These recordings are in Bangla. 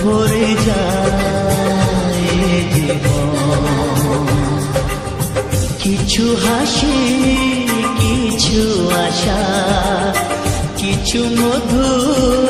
ভরে যায় জীবন। কিছু হাসি কিছু আশা কিছু মধুর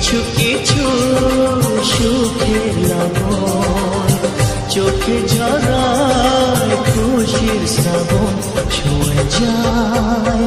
কিছু কিছু সুখের লবণ চোখে ঝরায় খুশির শ্রাবণ ছুঁয়ে যায়।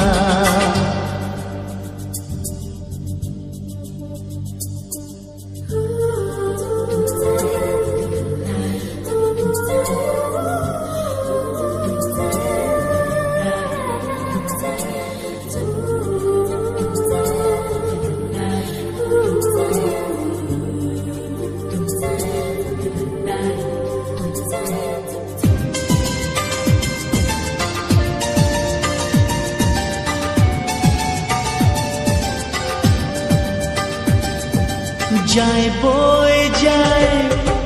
যায় বয়ে যায়।